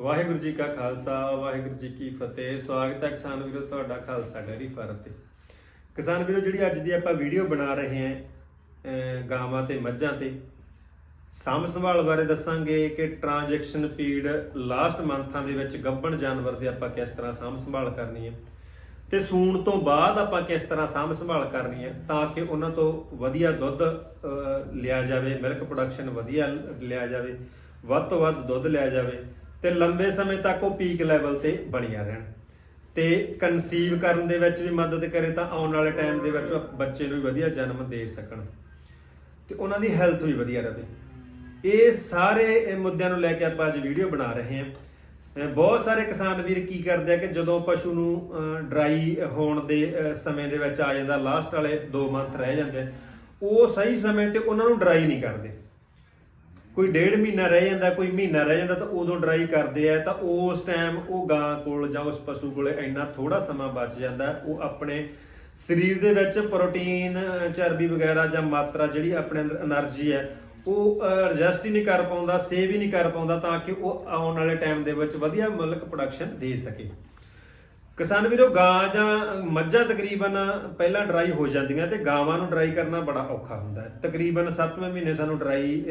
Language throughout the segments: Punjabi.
ਵਾਹਿਗੁਰੂ ਜੀ ਕਾ ਖਾਲਸਾ, ਵਾਹਿਗੁਰੂ ਜੀ ਕੀ ਫਤਿਹ। ਸਵਾਗਤ ਹੈ ਕਿਸਾਨ ਵੀਰੋ, ਤੁਹਾਡਾ ਖਾਲਸਾ ਡੈਰੀ ਫਾਰਮ ਤੇ। ਕਿਸਾਨ ਵੀਰੋ, ਜਿਹੜੀ ਅੱਜ ਦੀ ਆਪਾਂ ਵੀਡੀਓ ਬਣਾ ਰਹੇ ਹਾਂ ਗਾਵਾਂ ਤੇ ਮੱਝਾਂ ਤੇ, ਸਾਂਭ ਸੰਭਾਲ ਬਾਰੇ ਦੱਸਾਂਗੇ ਕਿ ਟ੍ਰਾਂਜੈਕਸ਼ਨ ਪੀੜ ਲਾਸਟ ਮੰਥਾਂ ਦੇ ਵਿੱਚ ਗੱਭਣ ਜਾਨਵਰ ਦੇ ਆਪਾਂ ਕਿਸ ਤਰ੍ਹਾਂ ਸਾਂਭ ਸੰਭਾਲ ਕਰਨੀ ਹੈ, ਤੇ ਸੂਣ ਤੋਂ ਬਾਅਦ ਆਪਾਂ ਕਿਸ ਤਰ੍ਹਾਂ ਸਾਂਭ ਸੰਭਾਲ ਕਰਨੀ ਹੈ, ਤਾਂ ਕਿ ਉਹਨਾਂ ਤੋਂ ਵਧੀਆ ਦੁੱਧ ਲਿਆ ਜਾਵੇ ਮਿਲਕ ਪ੍ਰੋਡਕਸ਼ਨ ਵਧੀਆ ਲਿਆ ਜਾਵੇ, ਵੱਧ ਤੋਂ ਵੱਧ ਦੁੱਧ ਲਿਆ ਜਾਵੇ ਤੇ ਲੰਬੇ ਸਮੇਂ ਤੱਕ ਉਹ ਪੀਕ ਲੈਵਲ ਤੇ ਬਣੀਆਂ ਰਹਿਣ। ਤੇ ਕਨਸੀਵ ਕਰਨ ਦੇ ਵਿੱਚ ਵੀ ਮਦਦ ਕਰੇ ਤਾਂ ਆਉਣ ਵਾਲੇ ਟਾਈਮ ਦੇ ਵਿੱਚ ਉਹ ਬੱਚੇ ਨੂੰ ਵੀ ਵਧੀਆ ਜਨਮ ਦੇ ਸਕਣ। ਤੇ ਉਹਨਾਂ ਦੀ ਹੈਲਥ ਵੀ ਵਧੀਆ ਰਹੇ। ਇਹ ਸਾਰੇ ਮੁੱਦਿਆਂ ਨੂੰ ਲੈ ਕੇ ਆਪਾਂ ਅੱਜ ਵੀਡੀਓ ਬਣਾ ਰਹੇ ਹਾਂ। ਬਹੁਤ ਸਾਰੇ ਕਿਸਾਨ ਵੀਰ ਕੀ ਕਰਦੇ ਆ ਕਿ ਜਦੋਂ ਪਸ਼ੂ ਨੂੰ ਡਰਾਈ ਹੋਣ ਦੇ ਸਮੇਂ ਦੇ ਵਿੱਚ ਆ ਜਾਂਦਾ ਲਾਸਟ ਵਾਲੇ 2 ਮੰਥ ਰਹਿ ਜਾਂਦੇ, ਉਹ ਸਹੀ ਸਮੇਂ ਤੇ ਉਹਨਾਂ ਨੂੰ ਡਰਾਈ ਨਹੀਂ ਕਰਦੇ। ਕੋਈ ਡੇਢ ਮਹੀਨਾ ਰਹਿ ਜਾਂਦਾ, ਕੋਈ ਮਹੀਨਾ ਰਹਿ ਜਾਂਦਾ ਤਾਂ ਉਦੋਂ ਡਰਾਈ ਕਰਦੇ ਆ, ਤਾਂ ਉਸ ਟਾਈਮ ਉਹ ਗਾਂ ਕੋਲ ਜਾਂ ਉਸ ਪਸ਼ੂ ਕੋਲ ਇੰਨਾ ਥੋੜਾ ਸਮਾਂ ਬਚ ਜਾਂਦਾ, ਉਹ ਆਪਣੇ ਸਰੀਰ ਦੇ ਵਿੱਚ ਪ੍ਰੋਟੀਨ ਚਰਬੀ ਵਗੈਰਾ ਜਾਂ ਮਾਤਰਾ ਜਿਹੜੀ ਆਪਣੇ ਅੰਦਰ એનર્ਜੀ ਹੈ, ਉਹ ਐਡਜਸਟ ਹੀ ਨਹੀਂ ਕਰ ਪਾਉਂਦਾ ਸੇਵ ਹੀ ਨਹੀਂ ਕਰ ਪਾਉਂਦਾ ਤਾਂ ਕਿ ਉਹ ਆਉਣ ਵਾਲੇ ਟਾਈਮ ਦੇ ਵਿੱਚ ਵਧੀਆ ਮਿਲਕ ਪ੍ਰੋਡਕਸ਼ਨ ਦੇ ਸਕੇ। ਕਿਸਾਨ ਵੀਰੋ, ਗਾਂ ਜਾਂ ਮੱਝਾਂ ਤਕਰੀਬਨ ਪਹਿਲਾਂ ਡਰਾਈ ਹੋ ਜਾਂਦੀਆਂ ਤੇ ਗਾਵਾਂ ਨੂੰ ਡਰਾਈ ਕਰਨਾ ਬੜਾ ਔਖਾ ਹੁੰਦਾ ਹੈ। ਤਕਰੀਬਨ 7ਵੇਂ ਮਹੀਨੇ ਸਾਨੂੰ ਡਰਾਈ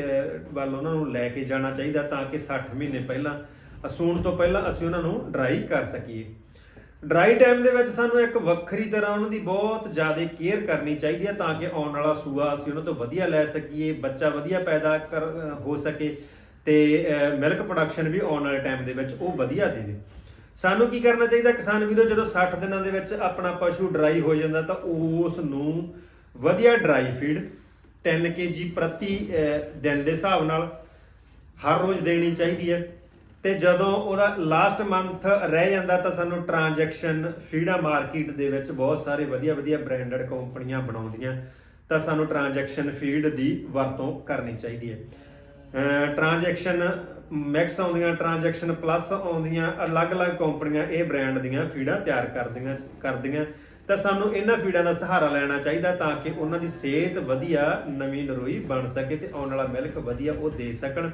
ਵੱਲ ਉਹਨਾਂ ਨੂੰ ਲੈ ਕੇ ਜਾਣਾ ਚਾਹੀਦਾ ਤਾਂ ਕਿ 60 ਮਹੀਨੇ ਪਹਿਲਾਂ ਅਸੂਣ ਤੋਂ ਪਹਿਲਾਂ ਅਸੀਂ ਉਹਨਾਂ ਨੂੰ ਡਰਾਈ ਕਰ ਸਕੀਏ। ਡਰਾਈ ਟਾਈਮ ਦੇ ਵਿੱਚ ਸਾਨੂੰ ਇੱਕ ਵੱਖਰੀ ਤਰ੍ਹਾਂ ਉਹਨਾਂ ਦੀ ਬਹੁਤ ਜ਼ਿਆਦਾ ਕੇਅਰ ਕਰਨੀ ਚਾਹੀਦੀ ਹੈ ਤਾਂ ਕਿ ਆਉਣ ਵਾਲਾ ਸੂਆ ਅਸੀਂ ਉਹਨਾਂ ਤੋਂ ਵਧੀਆ ਲੈ ਸਕੀਏ, ਬੱਚਾ ਵਧੀਆ ਪੈਦਾ ਕਰ ਹੋ ਸਕੇ ਤੇ ਮਿਲਕ ਪ੍ਰੋਡਕਸ਼ਨ ਵੀ ਆਉਣ ਵਾਲੇ ਟਾਈਮ ਦੇ ਵਿੱਚ ਉਹ ਵਧੀਆ ਦੇਵੇ। ਸਾਨੂੰ ਕੀ ਕਰਨਾ ਚਾਹੀਦਾ? ਕਿਸਾਨ ਵੀਰੋ, ਜਦੋਂ 60 ਦਿਨਾਂ ਦੇ ਵਿੱਚ ਆਪਣਾ ਪਸ਼ੂ ਡਰਾਈ ਹੋ ਜਾਂਦਾ, ਤਾਂ ਉਸ ਨੂੰ ਵਧੀਆ ਡਰਾਈ ਫੀਡ 3 ਕੇਜੀ ਪ੍ਰਤੀ ਦਿਨ ਦੇ ਹਿਸਾਬ ਨਾਲ ਹਰ ਰੋਜ਼ ਦੇਣੀ ਚਾਹੀਦੀ ਹੈ। ਤੇ ਜਦੋਂ ਉਹਦਾ ਲਾਸਟ ਮੰਥ ਰਹਿ ਜਾਂਦਾ, ਤਾਂ ਸਾਨੂੰ ਟ੍ਰਾਂਜੈਕਸ਼ਨ ਫੀਡਾ ਮਾਰਕੀਟ ਦੇ ਵਿੱਚ ਬਹੁਤ ਸਾਰੇ ਵਧੀਆ ਵਧੀਆ ਬ੍ਰਾਂਡਡ ਕੰਪਨੀਆਂ ਬਣਾਉਂਦੀਆਂ, ਤਾਂ ਸਾਨੂੰ ਟ੍ਰਾਂਜੈਕਸ਼ਨ ਫੀਡ ਦੀ ਵਰਤੋਂ ਕਰਨੀ ਚਾਹੀਦੀ ਹੈ। ਟ੍ਰਾਂਜੈਕਸ਼ਨ ਮੈਕਸ ਆਉਂਦੀਆਂ, ਟ੍ਰਾਂਜੈਕਸ਼ਨ ਪਲੱਸ ਆਉਂਦੀਆਂ, ਅਲੱਗ-ਅਲੱਗ ਕੰਪਨੀਆਂ ਇਹ ਬ੍ਰਾਂਡ ਦੀਆਂ ਫੀਡਾਂ ਤਿਆਰ ਕਰਦੀਆਂ ਕਰਦੀਆਂ। ਤਾਂ ਸਾਨੂੰ ਇਹਨਾਂ ਫੀਡਾਂ ਦਾ ਸਹਾਰਾ ਲੈਣਾ ਚਾਹੀਦਾ ਤਾਂ ਕਿ ਉਹਨਾਂ ਦੀ ਸਿਹਤ ਵਧੀਆ ਨਵੀਂ ਨਰੋਈ ਬਣ ਸਕੇ ਤੇ ਆਉਣ ਵਾਲਾ ਮਿਲਕ ਵਧੀਆ ਉਹ ਦੇ ਸਕਣ।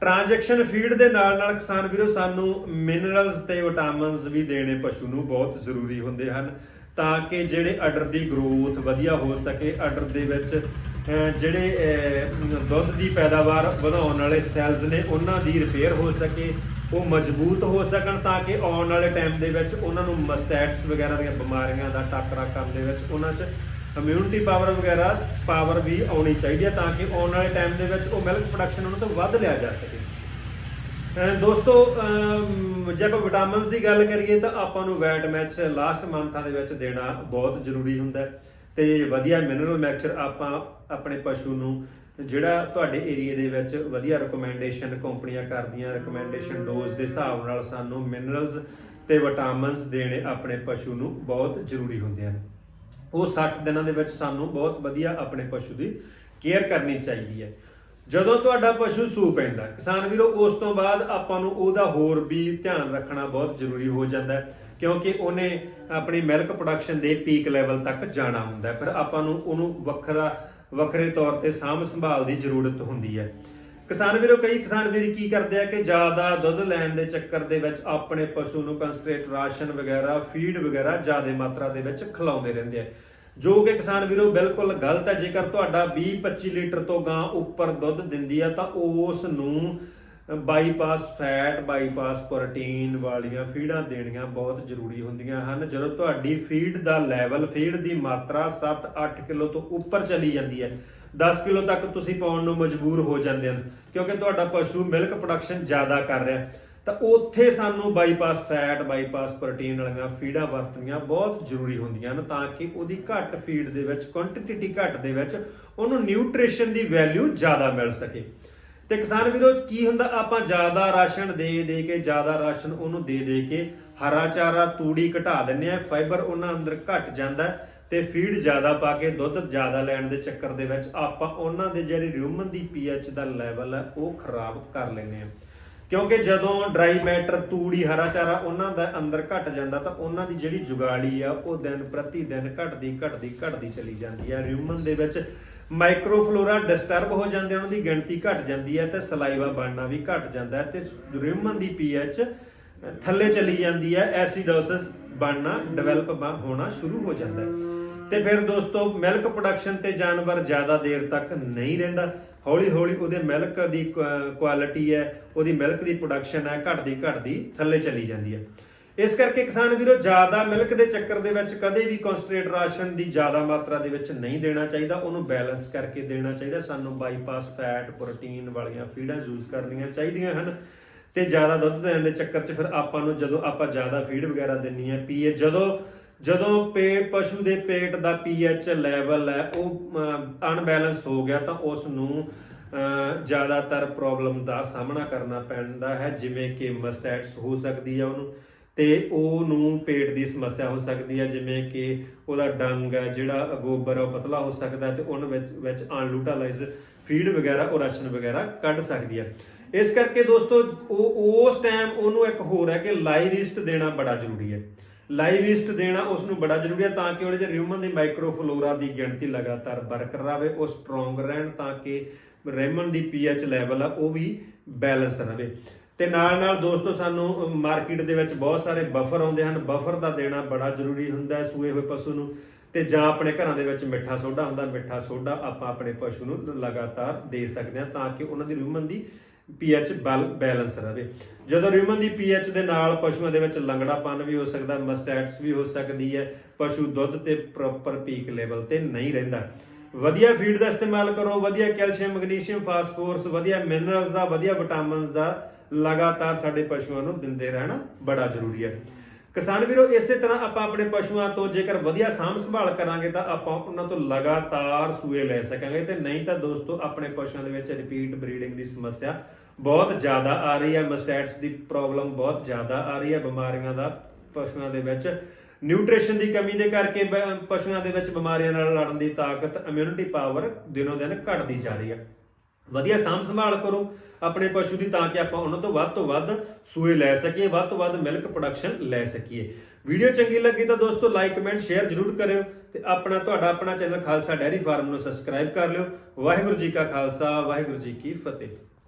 ਟ੍ਰਾਂਜੈਕਸ਼ਨ ਫੀਡ ਦੇ ਨਾਲ ਨਾਲ ਕਿਸਾਨ ਵੀਰੋ, ਸਾਨੂੰ ਮਿਨਰਲਸ ਤੇ ਵਿਟਾਮਿਨਸ ਵੀ ਦੇਣੇ ਪਸ਼ੂ ਨੂੰ ਬਹੁਤ ਜ਼ਰੂਰੀ ਹੁੰਦੇ ਹਨ ਤਾਂ ਕਿ ਜਿਹੜੇ ਅਡਰ ਦੀ ਗਰੋਥ ਵਧੀਆ ਹੋ ਸਕੇ ਅਡਰ ਦੇ ਵਿੱਚ ਜਿਹੜੇ ਦੁੱਧ ਦੀ ਪੈਦਾਵਾਰ ਵਧਾਉਣ ਵਾਲੇ ਸੈਲਸ ਨੇ, ਉਹਨਾਂ ਦੀ ਰਿਪੇਅਰ ਹੋ ਸਕੇ, ਉਹ ਮਜ਼ਬੂਤ ਹੋ ਸਕਣ ਤਾਂ ਕਿ ਆਉਣ ਵਾਲੇ ਟਾਈਮ ਦੇ ਵਿੱਚ ਉਹਨਾਂ ਨੂੰ ਮਸਟੈਟਸ ਵਗੈਰਾ ਦੀਆਂ ਬਿਮਾਰੀਆਂ ਦਾ ਟਾਕਰਾ ਕਰਨ ਦੇ ਵਿੱਚ ਉਹਨਾਂ 'ਚ ਇਮਿਊਨਿਟੀ ਪਾਵਰ ਵਗੈਰਾ ਪਾਵਰ ਵੀ ਆਉਣੀ ਚਾਹੀਦੀ ਹੈ ਤਾਂ ਕਿ ਆਉਣ ਵਾਲੇ ਟਾਈਮ ਦੇ ਵਿੱਚ ਉਹ ਮਿਲਕ ਪ੍ਰੋਡਕਸ਼ਨ ਉਹਨਾਂ ਤੋਂ ਵੱਧ ਲਿਆ ਜਾ ਸਕੇ। ਦੋਸਤੋ ਜੇ ਆਪਾਂ ਵਿਟਾਮਿਨਸ ਦੀ ਗੱਲ ਕਰੀਏ ਤਾਂ ਆਪਾਂ ਨੂੰ ਵੈਟ ਮੈਚ ਲਾਸਟ ਮੰਥਾਂ ਦੇ ਵਿੱਚ ਦੇਣਾ ਬਹੁਤ ਜ਼ਰੂਰੀ ਹੁੰਦਾ ਹੈ। ਤੇ ਵਧੀਆ ਮਿਨਰਲ ਮੈਕਚਰ ਆਪਾਂ ਆਪਣੇ ਪਸ਼ੂ ਨੂੰ, ਜਿਹੜਾ ਤੁਹਾਡੇ ਏਰੀਆ ਦੇ ਵਿੱਚ ਵਧੀਆ ਰეკਮੈਂਡੇਸ਼ਨ ਕੰਪਨੀਆਂ ਕਰਦੀਆਂ ਰეკਮੈਂਡੇਸ਼ਨ ਡੋਜ਼ ਦੇ ਹਿਸਾਬ ਨਾਲ ਸਾਨੂੰ ਮਿਨਰਲਸ ਤੇ ਵਿਟਾਮਿਨਸ ਦੇਣੇ ਆਪਣੇ ਪਸ਼ੂ ਨੂੰ ਬਹੁਤ ਜ਼ਰੂਰੀ ਹੁੰਦੇ ਹਨ। ਉਹ 60 ਦਿਨਾਂ ਦੇ ਵਿੱਚ ਸਾਨੂੰ ਬਹੁਤ ਵਧੀਆ ਆਪਣੇ ਪਸ਼ੂ ਦੀ ਕੇਅਰ ਕਰਨੀ ਚਾਹੀਦੀ ਹੈ। ਜਦੋਂ ਤੁਹਾਡਾ ਪਸ਼ੂ ਸੂ ਪੈਂਦਾ ਕਿਸਾਨ ਵੀਰੋ, ਉਸ ਤੋਂ ਬਾਅਦ ਆਪਾਂ ਨੂੰ ਉਹਦਾ ਹੋਰ ਵੀ ਧਿਆਨ ਰੱਖਣਾ ਬਹੁਤ ਜ਼ਰੂਰੀ ਹੋ ਜਾਂਦਾ ਹੈ, ਕਿਉਂਕਿ ਉਹਨੇ ਆਪਣੀ ਮਿਲਕ ਪ੍ਰੋਡਕਸ਼ਨ ਦੇ ਪੀਕ ਲੈਵਲ ਤੱਕ ਜਾਣਾ ਹੁੰਦਾ ਪਰ ਆਪਾਂ ਨੂੰ ਉਹਨੂੰ ਵੱਖਰਾ, ਵੱਖਰੇ ਤੌਰ ਤੇ ਸਾਂਭ ਸੰਭਾਲ ਦੀ ਜ਼ਰੂਰਤ ਹੁੰਦੀ ਹੈ। ਕਿਸਾਨ ਵੀਰੋ, ਕਈ ਕਿਸਾਨ ਵੀਰ ਕੀ ਕਰਦੇ ਆ ਕਿ ਜ਼ਿਆਦਾ ਦੁੱਧ ਲੈਣ ਦੇ ਚੱਕਰ ਦੇ ਵਿੱਚ ਆਪਣੇ ਪਸ਼ੂ ਨੂੰ ਕੰਸਟ੍ਰੇਟ ਰਾਸ਼ਨ ਵਗੈਰਾ ਫੀਡ ਵਗੈਰਾ ਜ਼ਿਆਦਾ ਮਾਤਰਾ ਦੇ ਵਿੱਚ ਖਿਲਾਉਂਦੇ ਰਹਿੰਦੇ ਆ। ਜੋ ਕਿ ਕਿਸਾਨ ਵੀਰੋ ਬਿਲਕੁਲ ਗਲਤ ਹੈ। ਜੇਕਰ ਤੁਹਾਡਾ 20-25 ਲੀਟਰ ਤੋਂ ਗਾਂ ਉੱਪਰ ਦੁੱਧ ਦਿੰਦੀ ਆ, ਤਾਂ ਉਸ ਨੂੰ ਬਾਈਪਾਸ ਫੈਟ, ਬਾਈਪਾਸ ਪ੍ਰੋਟੀਨ ਵਾਲੀਆਂ ਫੀਡਾਂ ਦੇਣੀਆਂ ਬਹੁਤ ਜ਼ਰੂਰੀ ਹੁੰਦੀਆਂ ਹਨ। ਜਦੋਂ ਤੁਹਾਡੀ ਫੀਡ ਦਾ ਲੈਵਲ, ਫੀਡ ਦੀ ਮਾਤਰਾ 7-8 ਕਿਲੋ ਤੋਂ ਉੱਪਰ ਚਲੀ ਜਾਂਦੀ ਹੈ 10 ਕਿਲੋ ਤੱਕ ਤੁਸੀਂ ਪਾਉਣ ਨੂੰ ਮਜਬੂਰ ਹੋ ਜਾਂਦੇ ਹਨ, ਕਿਉਂਕਿ ਤੁਹਾਡਾ ਪਸ਼ੂ ਮਿਲਕ ਪ੍ਰੋਡਕਸ਼ਨ ਜ਼ਿਆਦਾ ਕਰ ਰਿਹਾ ਤਾਂ ਉੱਥੇ ਸਾਨੂੰ ਬਾਈਪਾਸ ਫੈਟ ਬਾਈਪਾਸ ਪ੍ਰੋਟੀਨ ਵਾਲੀਆਂ ਫੀਡਾਂ ਵਰਤਣੀਆਂ ਬਹੁਤ ਜ਼ਰੂਰੀ ਹੁੰਦੀਆਂ ਹਨ ਤਾਂ ਕਿ ਉਹਦੀ ਘੱਟ ਫੀਡ ਦੇ ਵਿੱਚ ਕੁਆਂਟੀਟੀ ਘੱਟ ਦੇ ਵਿੱਚ ਉਹਨੂੰ ਨਿਊਟ੍ਰੀਸ਼ਨ ਦੀ ਵੈਲਿਊ ਜ਼ਿਆਦਾ ਮਿਲ ਸਕੇ। ਤੇ ਕਿਸਾਨ ਵੀਰੋ, ਕੀ ਹੁੰਦਾ? ਆਪਾਂ ਜ਼ਿਆਦਾ ਰਾਸ਼ਨ ਦੇ ਦੇ ਕੇ, ਜ਼ਿਆਦਾ ਰਾਸ਼ਨ ਉਹਨੂੰ ਦੇ ਦੇ ਕੇ ਹਰਾ ਚਾਰਾ, ਤੂੜੀ ਘਟਾ ਦਿੰਨੇ ਆ ਫਾਈਬਰ ਉਹਨਾਂ ਅੰਦਰ ਘਟ ਜਾਂਦਾ ਹੈ ਤੇ ਫੀਡ ਜ਼ਿਆਦਾ ਪਾ ਕੇ ਦੁੱਧ ਜ਼ਿਆਦਾ ਲੈਣ ਦੇ ਚੱਕਰ ਦੇ ਵਿੱਚ ਆਪਾਂ ਉਹਨਾਂ ਦੇ ਜਿਹੜੀ ਰਿਊਮਨ ਦੀ ਪੀਐਚ ਦਾ ਲੈਵਲ ਹੈ ਉਹ ਖਰਾਬ ਕਰ ਲੈਨੇ ਆ ਕਿਉਂਕਿ ਜਦੋਂ ਡਰਾਈ ਮੈਟਰ ਤੂੜੀ, ਹਰਾ ਚਾਰਾ ਉਹਨਾਂ ਦਾ ਅੰਦਰ ਘਟ ਜਾਂਦਾ ਤਾਂ ਉਹਨਾਂ ਦੀ ਜਿਹੜੀ ਜੁਗਾਲੀ ਆ, ਉਹ ਦਿਨ ਪ੍ਰਤੀ ਦਿਨ ਘਟਦੀ ਘਟਦੀ ਘਟਦੀ ਚਲੀ ਜਾਂਦੀ ਆ। ਰਿਊਮਨ ਦੇ ਵਿੱਚ ਮਾਈਕਰੋਫਲੋਰਾ ਡਿਸਟਰਬ ਹੋ ਜਾਂਦੇ ਉਹਨਾਂ ਦੀ ਗਿਣਤੀ ਘਟ ਜਾਂਦੀ ਹੈ ਤੇ ਸਲਾਈਵਾ ਬਣਨਾ ਵੀ ਘਟ ਜਾਂਦਾ ਹੈ ਤੇ ਰਿਊਮਨ ਦੀ ਪੀਐਚ ਥੱਲੇ ਚਲੀ ਜਾਂਦੀ ਹੈ ਐਸਿਡੋਸਿਸ ਬਣਨਾ ਡਿਵੈਲਪ ਹੋਣਾ ਸ਼ੁਰੂ ਹੋ ਜਾਂਦਾ। ਹੈ ਤੇ ਫਿਰ ਦੋਸਤੋ ਮਿਲਕ ਪ੍ਰੋਡਕਸ਼ਨ ਤੇ ਜਾਨਵਰ ਜ਼ਿਆਦਾ ਦੇਰ ਤੱਕ ਨਹੀਂ ਰਹਿੰਦਾ। ਹੌਲੀ ਹੌਲੀ ਉਹਦੇ ਮਿਲਕ ਦੀ ਕੁਆਲਿਟੀ ਹੈ, ਉਹਦੀ ਮਿਲਕ ਦੀ ਪ੍ਰੋਡਕਸ਼ਨ ਹੈ, ਘਟਦੀ ਘਟਦੀ ਥੱਲੇ ਚਲੀ ਜਾਂਦੀ ਹੈ। ਇਸ ਕਰਕੇ ਕਿਸਾਨ ਵੀਰੋ, ਜ਼ਿਆਦਾ ਮਿਲਕ ਦੇ ਚੱਕਰ ਦੇ ਵਿੱਚ ਕਦੇ ਵੀ ਕਨਸਟ੍ਰੇਟ ਰਾਸ਼ਨ ਦੀ ਜ਼ਿਆਦਾ ਮਾਤਰਾ ਦੇ ਵਿੱਚ ਨਹੀਂ ਦੇਣਾ ਚਾਹੀਦਾ। ਉਹਨੂੰ ਬੈਲੈਂਸ ਕਰਕੇ ਦੇਣਾ ਚਾਹੀਦਾ। ਸਾਨੂੰ ਬਾਈਪਾਸ ਫੈਟ ਪ੍ਰੋਟੀਨ ਵਾਲੀਆਂ ਫੀਡਾਂ ਯੂਜ਼ ਕਰਨੀਆਂ ਚਾਹੀਦੀਆਂ ਹਨ। ਤੇ ਜ਼ਿਆਦਾ ਦੁੱਧ ਦੇਣ ਦੇ ਚੱਕਰ 'ਚ ਫਿਰ ਆਪਾਂ ਨੂੰ ਜਦੋਂ ਆਪਾਂ ਜ਼ਿਆਦਾ ਫੀਡ ਵਗੈਰਾ ਦਿੰਨੀ ਹੈ ਪੀਏ, ਜਦੋਂ ਜਦੋਂ ਪੇਟ ਪਸ਼ੂ ਦੇ ਪੇਟ ਦਾ ਪੀਐਚ ਲੈਵਲ ਹੈ, ਉਹ ਅਨਬੈਲੈਂਸ ਹੋ ਗਿਆ ਤਾਂ ਉਸ ਨੂੰ ਜ਼ਿਆਦਾਤਰ ਪ੍ਰੋਬਲਮ ਦਾ ਸਾਹਮਣਾ ਕਰਨਾ ਪੈਂਦਾ ਹੈ, ਜਿਵੇਂ ਕਿ ਮਸਟੈਟਸ ਹੋ ਸਕਦੀ ਹੈ ਉਹਨੂੰ ਤੇ ਉਹਨੂੰ ਪੇਟ ਦੀ ਸਮੱਸਿਆ ਹੋ ਸਕਦੀ ਹੈ, ਜਿਵੇਂ ਕਿ ਉਹਦਾ ਡੰਗ ਹੈ, ਜਿਹੜਾ ਗੋਬਰ ਹੈ, ਉਹ ਪਤਲਾ ਹੋ ਸਕਦਾ ਹੈ ਤੇ ਉਹਨਾਂ ਵਿੱਚ ਵਿੱਚ ਅਨਲੂਟਾਲਾਈਜ਼ ਫੀਡ ਵਗੈਰਾ, ਉਹ ਰਾਸ਼ਨ ਵਗੈਰਾ ਕੱਢ ਸਕਦੀ ਹੈ। ਇਸ ਕਰਕੇ ਦੋਸਤੋ, ਉਹ, ਉਸ ਟਾਈਮ ਉਹਨੂੰ ਇੱਕ ਹੋਰ ਹੈ ਕਿ ਲਾਈਵ ਦੇਣਾ ਬੜਾ ਜ਼ਰੂਰੀ ਹੈ। ਲਾਈਵ ਈਸਟ ਦੇਣਾ ਉਸ ਨੂੰ ਬੜਾ ਜ਼ਰੂਰੀ ਹੈ ਤਾਂ ਕਿ ਉਹਦੇ ਜਿਹੜੇ ਰਿਊਮਨ ਦੀ ਮਾਈਕਰੋਫਲੋਰਾ ਦੀ ਗਿਣਤੀ ਲਗਾਤਾਰ ਬਰਕਰਾਰ ਰਹੇ, ਉਹ ਸਟਰੋਂਗ ਰਹਿਣ ਤਾਂ ਕਿ ਰੇਮਨ ਦੀ ਪੀਐਚ ਲੈਵਲ ਆ, ਉਹ ਵੀ ਬੈਲੈਂਸ ਰਹੇ। ਤੇ ਨਾਲ ਨਾਲ ਦੋਸਤੋ ਸਾਨੂੰ ਮਾਰਕੀਟ ਦੇ ਵਿੱਚ ਬਹੁਤ ਸਾਰੇ ਬਫਰ ਆਉਂਦੇ ਹਨ। ਬਫਰ ਦਾ ਦੇਣਾ ਬੜਾ ਜ਼ਰੂਰੀ ਹੁੰਦਾ ਹੈ ਸੂਏ ਹੋਏ ਪਸ਼ੂ ਨੂੰ। ਤੇ ਜਾਂ ਆਪਣੇ ਘਰਾਂ ਦੇ ਵਿੱਚ ਮਿੱਠਾ ਸੋਡਾ ਹੁੰਦਾ, ਮਿੱਠਾ ਸੋਡਾ ਆਪਾਂ ਆਪਣੇ ਪਸ਼ੂ ਨੂੰ ਲਗਾਤਾਰ ਦੇ ਸਕਦੇ ਹਾਂ ਤਾਂ ਕਿ ਉਹਨਾਂ ਦੀ ਰੂਮਨ ਦੀ ਪੀਐਚ ਬੈਲੈਂਸ ਰਵੇ ਜਦੋਂ ਰਿਊਮਨ ਦੀ ਪੀਐਚ ਦੇ ਨਾਲ ਪਸ਼ੂਆਂ ਦੇ ਵਿੱਚ ਲੰਗੜਾਪਨ ਵੀ ਹੋ ਸਕਦਾ ਮਸਟੈਟਸ ਵੀ ਹੋ ਸਕਦੀ ਹੈ, ਪਸ਼ੂ ਦੁੱਧ ਤੇ ਪ੍ਰੋਪਰ ਪੀਕ ਲੈਵਲ ਤੇ ਨਹੀਂ ਰਹਿੰਦਾ। ਵਧੀਆ ਫੀਡ ਦਾ ਇਸਤੇਮਾਲ ਕਰੋ, ਵਧੀਆ ਕੈਲਸ਼ੀਅਮ ਮੈਗਨੀਸ਼ੀਅਮ ਫਾਸਫੋਰਸ ਵਧੀਆ ਮਿਨਰਲਸ ਦਾ, ਵਧੀਆ ਵਿਟਾਮਿਨਸ ਦਾ ਲਗਾਤਾਰ ਸਾਡੇ ਪਸ਼ੂਆਂ ਨੂੰ ਦਿੰਦੇ ਰਹਿਣਾ ਬੜਾ ਜ਼ਰੂਰੀ ਹੈ। ਕਿਸਾਨ ਵੀਰੋ, ਇਸੇ ਤਰ੍ਹਾਂ ਆਪਾਂ ਆਪਣੇ ਪਸ਼ੂਆਂ ਤੋਂ ਜੇਕਰ ਵਧੀਆ ਸਾਂਭ ਸੰਭਾਲ ਕਰਾਂਗੇ ਤਾਂ ਆਪਾਂ ਉਹਨਾਂ ਤੋਂ ਲਗਾਤਾਰ ਸੂਏ ਲੈ ਸਕਾਂਗੇ। ਤੇ ਨਹੀਂ ਤਾਂ ਦੋਸਤੋ, ਆਪਣੇ ਪਸ਼ੂਆਂ ਦੇ ਵਿੱਚ ਰਿਪੀਟ ਬਰੀਡਿੰਗ ਦੀ ਸਮੱਸਿਆ ਬਹੁਤ ਜ਼ਿਆਦਾ ਆ ਰਹੀ ਹੈ। ਮਸਟੈਟਸ ਦੀ ਪ੍ਰੋਬਲਮ ਬਹੁਤ ਜ਼ਿਆਦਾ ਆ ਰਹੀ ਹੈ। ਬਿਮਾਰੀਆਂ ਦਾ ਪਸ਼ੂਆਂ ਦੇ ਵਿੱਚ ਨਿਊਟ੍ਰੀਸ਼ਨ ਦੀ ਕਮੀ ਦੇ ਕਰਕੇ ਬ- ਪਸ਼ੂਆਂ ਦੇ ਵਿੱਚ ਬਿਮਾਰੀਆਂ ਨਾਲ ਲੜਨ ਦੀ ਤਾਕਤ ਇਮਿਊਨਿਟੀ ਪਾਵਰ ਦਿਨੋ ਦਿਨ ਘਟਦੀ ਜਾ ਰਹੀ ਹੈ। ਵਧੀਆ ਸਾਂਭ ਸੰਭਾਲ ਕਰੋ ਆਪਣੇ ਪਸ਼ੂ ਦੀ, ਤਾਂ ਕਿ ਆਪਾਂ ਉਹਨਾਂ ਤੋਂ ਵੱਧ ਤੋਂ ਵੱਧ ਸੂਏ ਲੈ ਸਕੀਏ, ਵੱਧ ਤੋਂ ਵੱਧ ਮਿਲਕ ਪ੍ਰੋਡਕਸ਼ਨ ਲੈ ਸਕੀਏ। ਵੀਡੀਓ ਚੰਗੀ ਲੱਗੀ ਤਾਂ ਦੋਸਤੋ ਲਾਈਕ ਕਮੈਂਟ ਸ਼ੇਅਰ ਜਰੂਰ ਕਰਿਓ ਤੇ ਆਪਣਾ, ਤੁਹਾਡਾ ਆਪਣਾ ਚੈਨਲ ਖਾਲਸਾ ਡੈਰੀ ਫਾਰਮ ਨੂੰ ਸਬਸਕ੍ਰਾਈਬ ਕਰ ਲਿਓ। ਵਾਹਿਗੁਰੂ ਜੀ ਕਾ ਖਾਲਸਾ, ਵਾਹਿਗੁਰੂ ਜੀ ਕੀ ਫਤਿਹ।